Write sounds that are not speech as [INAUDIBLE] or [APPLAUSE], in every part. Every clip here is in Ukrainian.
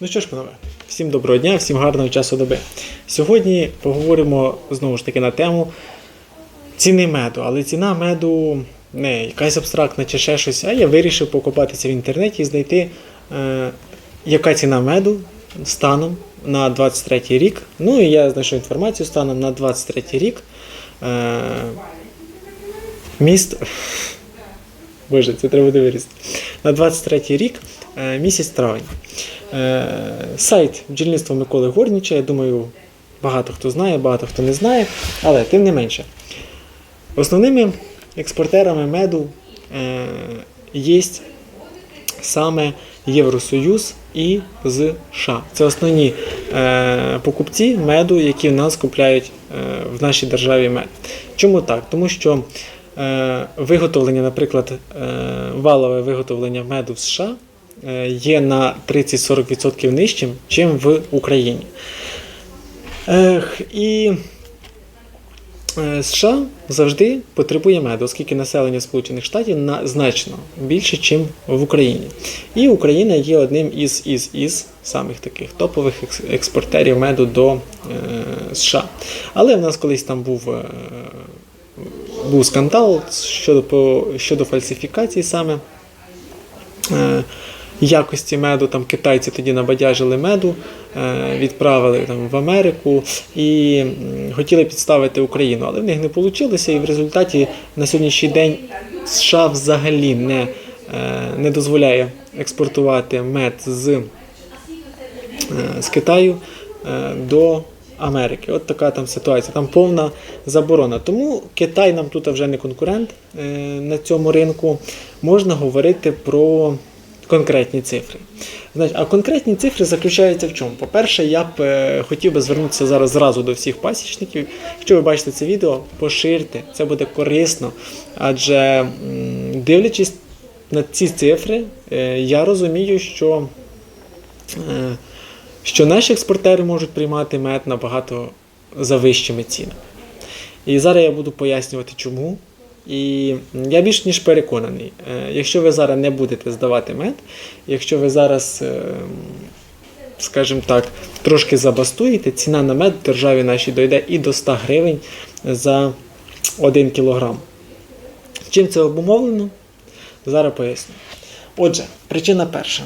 Ну що ж, панове, всім доброго дня, всім гарного часу доби. Сьогодні поговоримо знову ж таки на тему ціни меду. Але ціна меду не якась абстрактна чи ще щось, а я вирішив покопатися в інтернеті і знайти, е, яка ціна меду станом на 23 рік. Ну і я знайшов інформацію станом на 23 рік. Е, міст. [LAUGHS] Боже, це треба вирізати. На 23 рік, місяць травень. Е, Сайт бджільництва Миколи Горніча, я думаю, багато хто знає, багато хто не знає, але тим не менше. Основними експортерами меду е, є саме Євросоюз і США. Це основні е, покупці меду, які в нас купляють е, в нашій державі мед. Чому так? Тому що е, виготовлення, наприклад, е, валове виготовлення меду в США е, є на 30-40% нижчим, чим в Україні. Ех, і Е, США завжди потребує меду, оскільки населення Сполучених Штатів на значно більше, ніж в Україні. І Україна є одним із із, із самих таких топових експортерів меду до е, США. Але в нас колись там був, е, був скандал щодо, щодо фальсифікації саме. Якості меду. Там китайці тоді набадяжили меду, е, відправили там в Америку і хотіли підставити Україну, але в них не вийшло. І в результаті на сьогоднішній день США взагалі не, е, не дозволяє експортувати мед з, е, з Китаю до. Америки, от така там ситуація, там повна заборона. Тому Китай нам тут вже не конкурент на цьому ринку. Можна говорити про конкретні цифри. Значить, а конкретні цифри заключаються в чому? По-перше, я б е, хотів би звернутися зараз зразу до всіх пасічників. Якщо ви бачите це відео, поширте, це буде корисно. Адже дивлячись на ці цифри, е, я розумію, що, е, що наші експортери можуть приймати мед набагато за вищими цінами. І зараз я буду пояснювати, чому. І я більш ніж переконаний, е, якщо ви зараз не будете здавати мед, якщо ви зараз, е, скажімо так, трошки забастуєте, ціна на мед в державі нашій дойде і до 100 гривень за 1 кілограм. Чим це обумовлено? Зараз поясню. Отже, причина перша.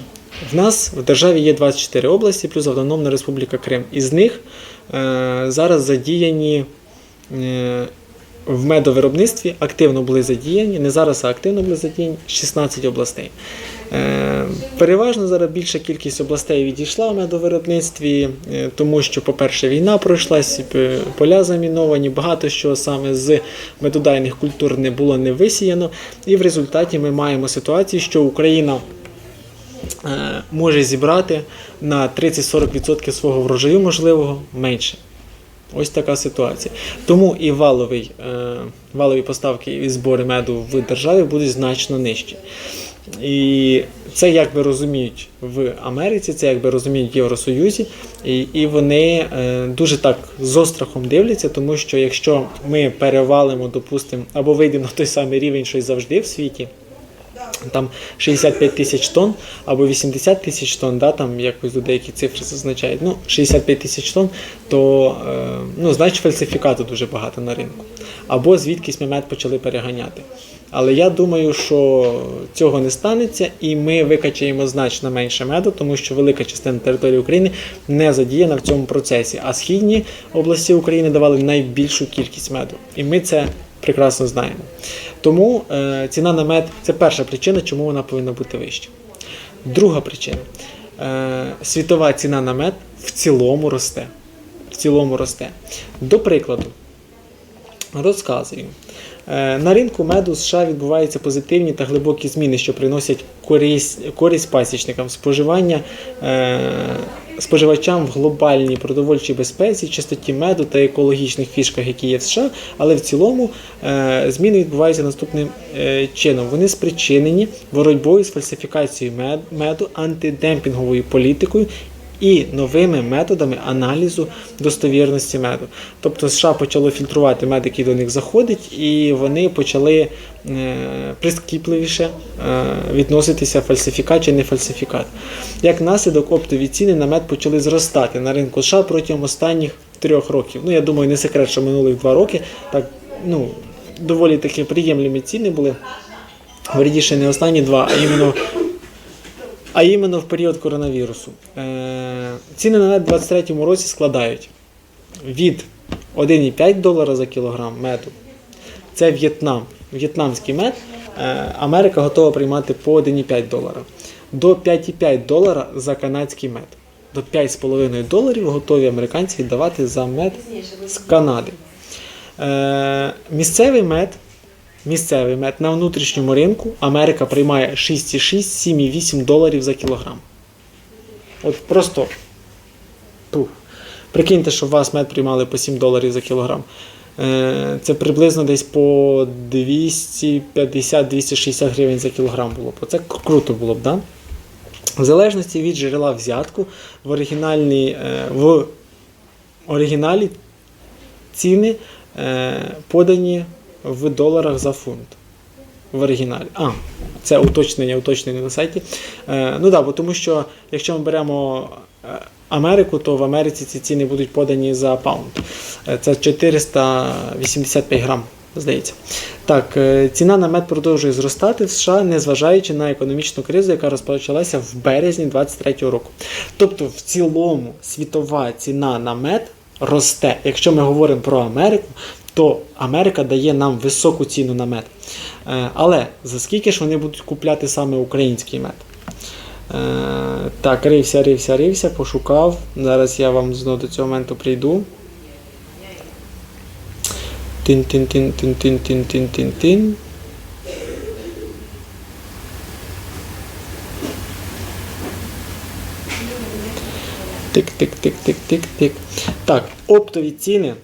В нас в державі є 24 області, плюс Автономна Республіка Крим. Із них е, зараз задіяні е, в медовиробництві активно були задіяні, не зараз, а активно були задіяні 16 областей. Е, переважно зараз більша кількість областей відійшла в медовиробництві, е, тому що, по-перше, війна пройшлась, поля заміновані, багато що саме з медодайних культур не було не висіяно. І в результаті ми маємо ситуацію, що Україна е, може зібрати на 30-40% свого врожаю можливого менше. Ось така ситуація. Тому і валовий, е, валові поставки і збори меду в державі будуть значно нижчі. І це якби розуміють в Америці, це якби розуміють в Євросоюзі, і, і вони е, дуже так з острахом дивляться, тому що якщо ми перевалимо, допустимо, або вийдемо на той самий рівень, що й завжди в світі, там 65 тисяч тонн або 80 тисяч тонн, да, там якось тут деякі цифри зазначають. Ну, 65 тисяч тонн, то е, ну, значить фальсифікату дуже багато на ринку. Або звідкись ми мед почали переганяти. Але я думаю, що цього не станеться, і ми викачаємо значно менше меду, тому що велика частина території України не задіяна в цьому процесі. А східні області України давали найбільшу кількість меду. І ми це прекрасно знаємо. Тому е, ціна на мед це перша причина, чому вона повинна бути вища. Друга причина. Е, світова ціна на мед в цілому росте. В цілому росте. До прикладу, розказую. Е, На ринку меду США відбуваються позитивні та глибокі зміни, що приносять користь, користь пасічникам, споживання споживачам в глобальній продовольчій безпеці, чистоті меду та екологічних фішках, які є в США. Але в цілому е, зміни відбуваються наступним е, чином. Вони спричинені боротьбою з фальсифікацією мед- меду, антидемпінговою політикою і новими методами аналізу достовірності меду. Тобто США почало фільтрувати мед, який до них заходить, і вони почали е, прискіпливіше е, відноситися фальсифікат чи не фальсифікат. Як наслідок, оптові ціни на мед почали зростати на ринку США протягом останніх трьох років. Ну, я думаю, не секрет, що минулих два роки так, ну, доволі таки приємлемі ціни були. Верніше, не останні два, а іменно а іменно в період коронавірусу. Е, ціни на мед у 2023 році складають від 1,5 долара за кілограм меду. Це В'єтнам. В'єтнамський мед е, Америка готова приймати по 1,5 долара. До 5,5 долара за канадський мед. До 5,5 доларів готові американці віддавати за мед з Канади. Е, місцевий мед Місцевий мед на внутрішньому ринку Америка приймає 6,6, 7,8 доларів за кілограм. От просто. Пух. Прикиньте, що у вас мед приймали по 7 доларів за кілограм. Е, Це приблизно десь по 250-260 гривень за кілограм було. Це круто було б, да? В залежності від джерела взятку в оригінальній, е, в оригіналі ціни е, подані в доларах за фунт. В оригіналі. А, це уточнення, уточнення на сайті. Е, ну так, бо тому що якщо ми беремо е, Америку, то в Америці ці ціни будуть подані за паунд. Е, Це 485 грам, здається. Так, е, ціна на мед продовжує зростати в США, незважаючи на економічну кризу, яка розпочалася в березні 2023 року. Тобто, в цілому світова ціна на мед росте. Якщо ми говоримо про Америку, то Америка дає нам високу ціну на мед. Е, Але за скільки ж вони будуть купляти саме український мед? Е, Так, рився, рився, рився, пошукав. Зараз я вам знову до цього моменту прийду. Тин-тин-тин-тин-тин-тин-тин-тин. Тик-тик-тик-тик-тик-тик. Так, оптові ціни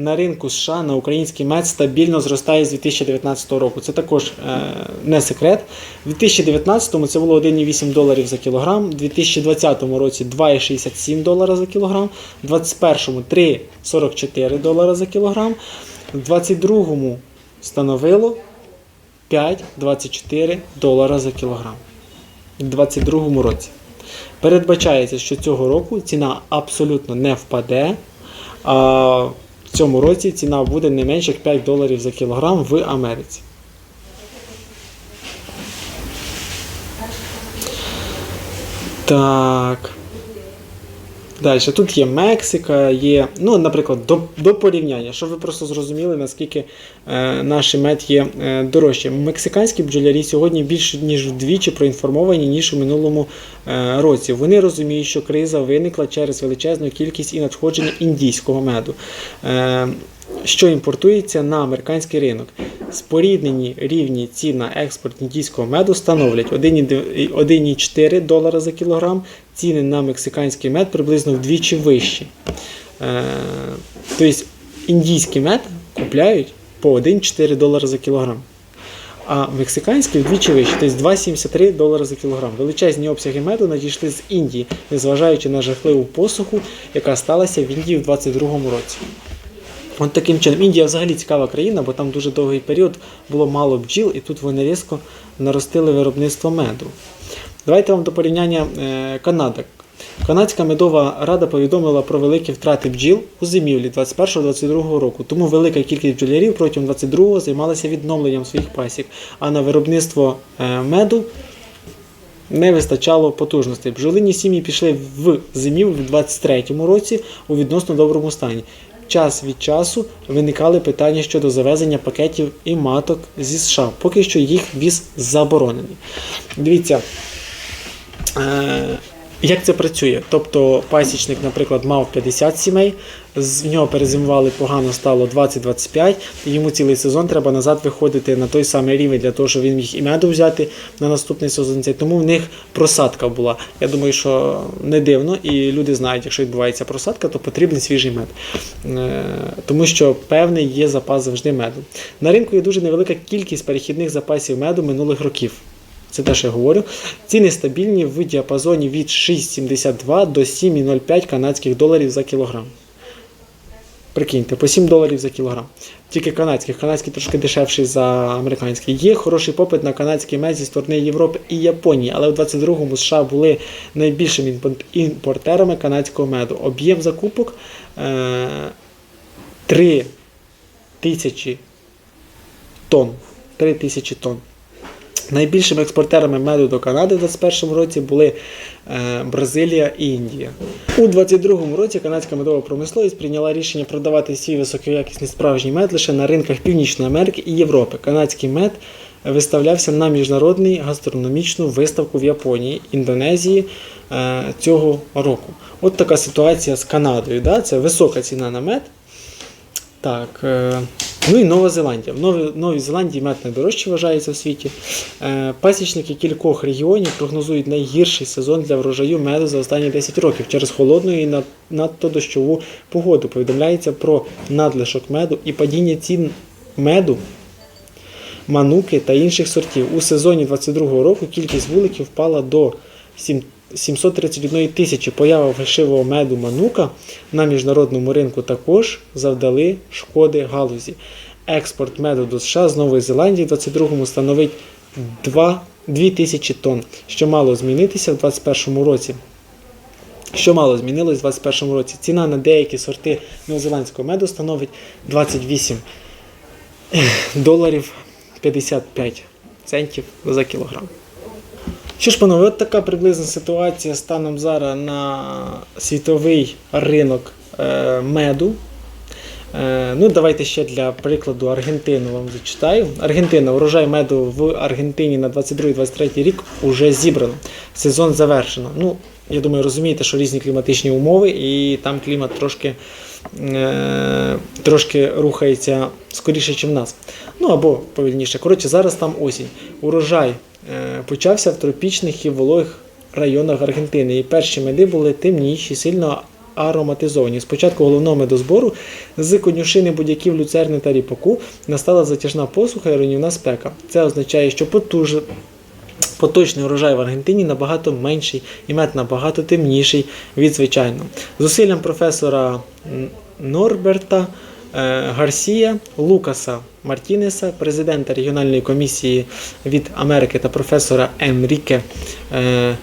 на ринку США на український мед стабільно зростає з 2019 року. Це також е, не секрет. У 2019 це було 1,8 доларів за кілограм, у 2020 році 2,67 долара за кілограм, у 2021 3,44 долара за кілограм, у 2022 становило 5,24 долара за кілограм. У 2022 році. Передбачається, що цього року ціна абсолютно не впаде. А в цьому році ціна буде не менше як 5 доларів за кілограм в Америці. Так. Далі, тут є Мексика, є, ну, наприклад, до, до порівняння, щоб ви просто зрозуміли, наскільки е, наш мед є е, дорожче. Мексиканські бджолярі сьогодні більше ніж вдвічі проінформовані, ніж у минулому е, році. Вони розуміють, що криза виникла через величезну кількість і надходження індійського меду. Е, що імпортується на американський ринок. Споріднені рівні цін на експорт індійського меду становлять 1,4 долара за кілограм, ціни на мексиканський мед приблизно вдвічі вищі. Е, Тобто індійський мед купляють по 1,4 долара за кілограм. А мексиканський вдвічі вищий, тобто 2,73 долара за кілограм. Величезні обсяги меду надійшли з Індії, незважаючи на жахливу посуху, яка сталася в Індії в 2022 році. От таким чином. Індія взагалі цікава країна, бо там дуже довгий період було мало бджіл, і тут вони різко наростили виробництво меду. Давайте вам до порівняння е, Канада. Канадська медова рада повідомила про великі втрати бджіл у зимівлі 21-22 року. Тому велика кількість бджолярів протягом 22-го займалася відновленням своїх пасік, а на виробництво е, меду не вистачало потужностей. Бджолині сім'ї пішли в зимів в 23-му році у відносно доброму стані. Час від часу виникали питання щодо завезення пакетів і маток зі США. Поки що їх віз заборонений. Дивіться, е, як це працює? Тобто пасічник, наприклад, мав 50 сімей, з нього перезимували погано стало 20-25, і йому цілий сезон треба назад виходити на той самий рівень для того, щоб він міг і меду взяти на наступний сезон. Тому в них просадка була. Я думаю, що не дивно, і люди знають, якщо відбувається просадка, то потрібен свіжий мед. Е, Тому що певний є запас завжди меду. На ринку є дуже невелика кількість перехідних запасів меду минулих років. Це те, що я говорю. Ціни стабільні в діапазоні від 6,72 до 7,05 канадських доларів за кілограм. Прикиньте, по 7 доларів за кілограм. Тільки канадських. Канадський трошки дешевший за американський. Є хороший попит на канадський мед зі сторони Європи і Японії, але в 22-му США були найбільшими імпортерами канадського меду. Об'єм закупок е, 3 тисячі тонн. 3 тисячі тонн. Найбільшими експортерами меду до Канади в 2021 році були е, Бразилія і Індія. У 2022 році канадська медова промисловість прийняла рішення продавати свій високоякісний справжній мед лише на ринках Північної Америки і Європи. Канадський мед виставлявся на міжнародну гастрономічну виставку в Японії, Індонезії е, цього року. От така ситуація з Канадою. Да? Це висока ціна на мед. Так. Ну і Нова Зеландія. В Новій, Зеландії мед найдорожчий вважається в світі. Е, пасічники кількох регіонів прогнозують найгірший сезон для врожаю меду за останні 10 років через холодну і надто дощову погоду. Повідомляється про надлишок меду і падіння цін меду. Мануки та інших сортів. У сезоні 22 року кількість вуликів впала до 7 731 тисячі. Поява фальшивого меду манука на міжнародному ринку також завдали шкоди галузі. Експорт меду до США з Нової Зеландії в 22-му становить 2, 2 тисячі тонн, що мало змінитися в 2021 році. Що мало змінилось в 2021 році? Ціна на деякі сорти новозеландського меду становить 28 доларів 55 центів за кілограм. Що ж, панове, от така приблизна ситуація станом зараз на світовий ринок е, меду. Е, ну, давайте ще для прикладу Аргентину вам зачитаю. Аргентина, урожай меду в Аргентині на 22-23 рік уже зібрано. Сезон завершено. Ну, я думаю, розумієте, що різні кліматичні умови, і там клімат трошки, е, трошки рухається скоріше, ніж в нас. Ну або повільніше. Коротше, зараз там осінь. Урожай почався в тропічних і вологих районах Аргентини. І перші меди були темніші, сильно ароматизовані. Спочатку головного медозбору з конюшини будь-яків люцерни та ріпаку настала затяжна посуха і руйнівна спека. Це означає, що потуж... Поточний урожай в Аргентині набагато менший і мед набагато темніший від звичайного. Зусиллям професора Норберта е, Гарсія, Лукаса Мартінеса, президента регіональної комісії від Америки та професора Енріке е,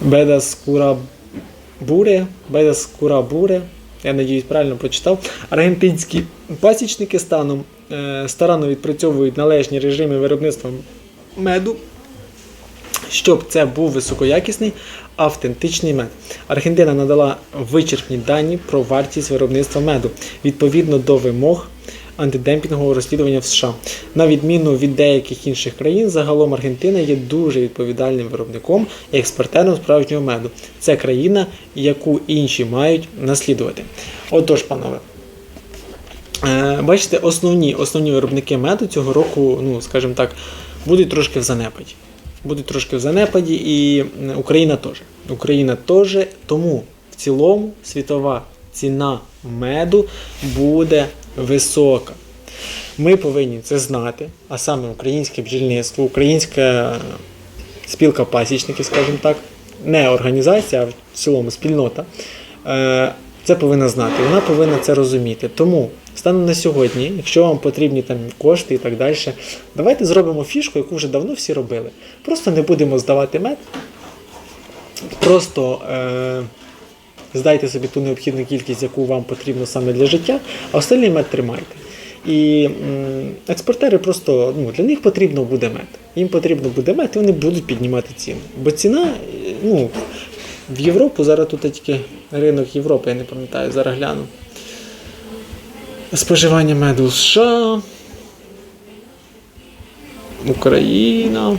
Бедаскурабуре, Бедаскурабуре, я надіюсь, правильно прочитав. Аргентинські пасічники станом е, старанно відпрацьовують належні режими виробництва меду, щоб це був високоякісний автентичний мед. Аргентина надала вичерпні дані про вартість виробництва меду відповідно до вимог антидемпінгового розслідування в США. На відміну від деяких інших країн, загалом Аргентина є дуже відповідальним виробником і експортером справжнього меду. Це країна, яку інші мають наслідувати. Отож, панове. Е, Бачите, основні, основні виробники меду цього року, ну, скажімо так, будуть трошки в занепаді. Будуть трошки в занепаді, і Україна теж. Україна теж, тому в цілому світова ціна меду буде висока. Ми повинні це знати, а саме українське бджільництво, українська спілка пасічників, скажімо так, не організація, а в цілому спільнота. Це повинна знати. Вона повинна це розуміти. Тому станом на сьогодні, якщо вам потрібні там кошти і так далі, давайте зробимо фішку, яку вже давно всі робили. Просто не будемо здавати мед. Просто е, здайте собі ту необхідну кількість, яку вам потрібно саме для життя, а остальний мед тримайте. І експортери просто ну, для них потрібно буде мед. Їм потрібно буде мед, і вони будуть піднімати ціну. Бо ціна, е, ну, в Європу зараз тут тільки ринок Європи, я не пам'ятаю, зараз гляну. Споживання меду США. Україна.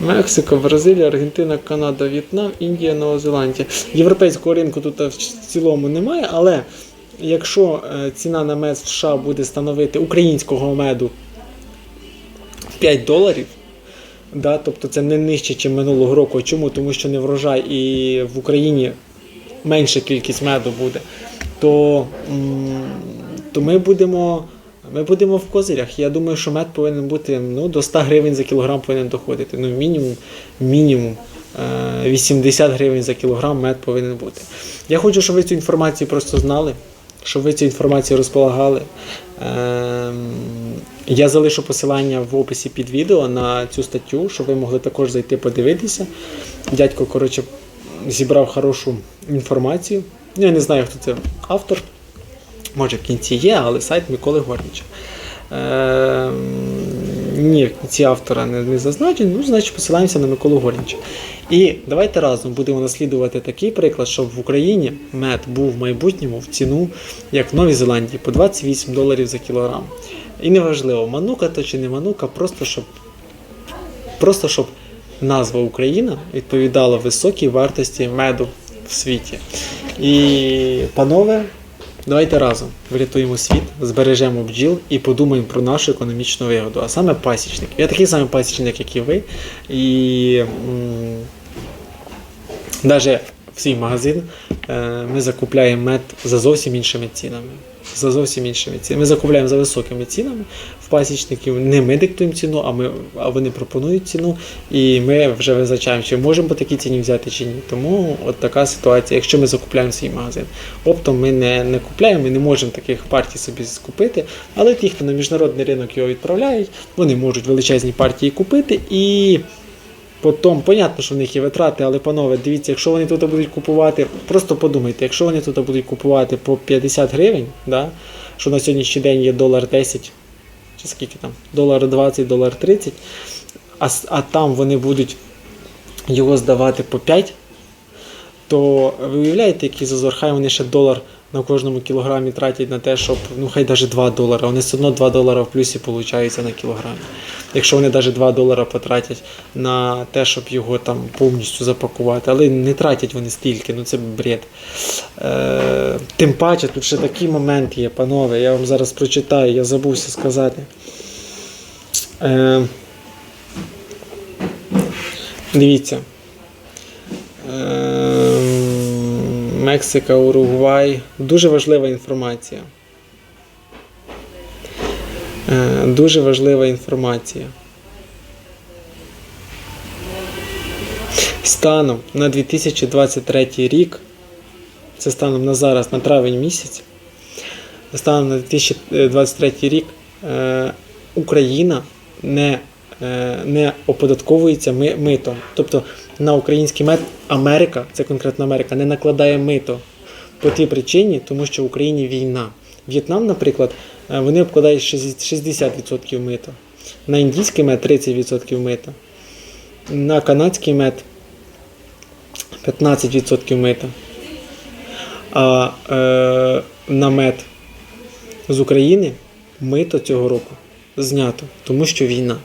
Мексика, Бразилія, Аргентина, Канада, В'єтнам, Індія, Нова Зеландія. Європейського ринку тут в цілому немає, але якщо е, ціна на мед США буде становити українського меду 5 доларів, да, тобто це не нижче, ніж минулого року. Чому? Тому що не врожай і в Україні менша кількість меду буде, то, то ми будемо. Ми будемо в козирях. Я думаю, що мед повинен бути ну, до 100 гривень за кілограм повинен доходити. Ну, мінімум, мінімум е, 80 гривень за кілограм мед повинен бути. Я хочу, щоб ви цю інформацію просто знали, щоб ви цю інформацію розполагали. Ем, Я залишу посилання в описі під відео на цю статтю, щоб ви могли також зайти подивитися. Дядько, коротше, зібрав хорошу інформацію. Ну, Я не знаю, хто це автор. Може, в кінці є, але сайт Миколи Горніча. Ні, в кінці автора не, не зазначено, ну, значить посилаємося на Миколу Горніча. І давайте разом будемо наслідувати такий приклад, щоб в Україні мед був в майбутньому в ціну, як в Новій Зеландії, по 28 доларів за кілограм. І неважливо, манука то чи не манука, просто щоб, просто щоб назва Україна відповідала високій вартості меду в світі. І, панове, давайте разом врятуємо світ, збережемо бджіл і подумаємо про нашу економічну вигоду, а саме пасічник. Я такий самий пасічник, як і ви. І навіть в свій магазин е, ми закупляємо мед за зовсім іншими цінами. За зовсім іншими цінами. Ми закупляємо за високими цінами в пасічників. Не ми диктуємо ціну, а, ми, а вони пропонують ціну. І ми вже визначаємо, чи можемо по такій ціні взяти чи ні. Тому от така ситуація, якщо ми закупляємо свій магазин. Оптом ми не, не купляємо, ми не можемо таких партій собі скупити. Але ті, хто на міжнародний ринок його відправляють, вони можуть величезні партії купити і. Потім, понятно, що в них є витрати, але панове, дивіться, якщо вони тут будуть купувати, просто подумайте, якщо вони тут будуть купувати по 50 гривень, да, що на сьогоднішній день є долар 10, чи скільки там, долар 20, долар 30, а, а там вони будуть його здавати по 5, то ви уявляєте, який зазор, хай вони ще долар на кожному кілограмі тратять на те, щоб, ну хай навіть 2 долара, вони все одно 2 долара в плюсі получаються на кілограмі. Якщо вони навіть 2 долара потратять на те, щоб його там повністю запакувати, але не тратять вони стільки, ну це бред. Е, тим паче, тут ще такий момент є, панове, я вам зараз прочитаю, я забувся сказати. Е, дивіться. Е, Мексика, Уругвай. Дуже важлива інформація. Е, Дуже важлива інформація. Станом на 2023 рік, це станом на зараз, на травень місяць, станом на 2023 рік е, Україна не, е, не оподатковується митом. Тобто на український мед Америка, це конкретно Америка, не накладає мито по тій причині, тому що в Україні війна. В'єтнам, наприклад, е, вони обкладають 60 60% мита. На індійський мед 30% мита. На канадський мед 15% мита. А е, на мед з України мито цього року знято, тому що війна.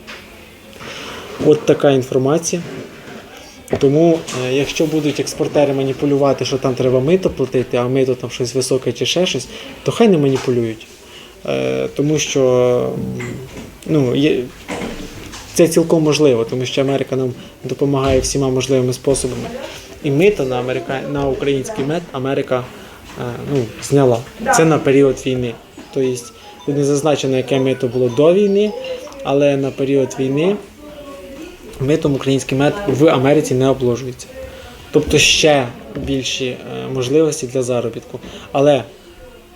От така інформація. Тому, е, якщо будуть експортери маніпулювати, що там треба мито платити, а мито там щось високе чи ще щось, то хай не маніпулюють. Е, тому що ну, є, це цілком можливо, тому що Америка нам допомагає всіма можливими способами. І мито на, Америка... на український мед Америка е, ну, зняла. Це на період війни. Тобто не зазначено, яке мито було до війни, але на період війни митом український мед в Америці не обложується. Тобто ще більші е, можливості для заробітку. Але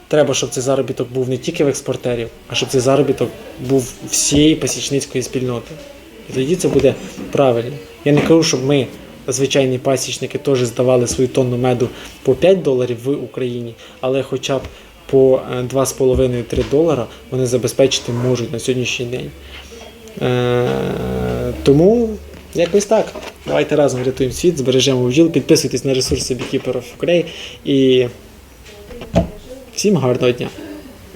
треба, щоб цей заробіток був не тільки в експортерів, а щоб цей заробіток був всієї пасічницької спільноти. І тоді це буде правильно. Я не кажу, щоб ми, звичайні пасічники, теж здавали свою тонну меду по 5 доларів в Україні, але хоча б по е, 2,5-3 долара вони забезпечити можуть на сьогоднішній день. Тому якось так. Давайте разом рятуємо світ, збережемо бджіл, підписуйтесь на ресурси Beekeeper of і всім гарного дня!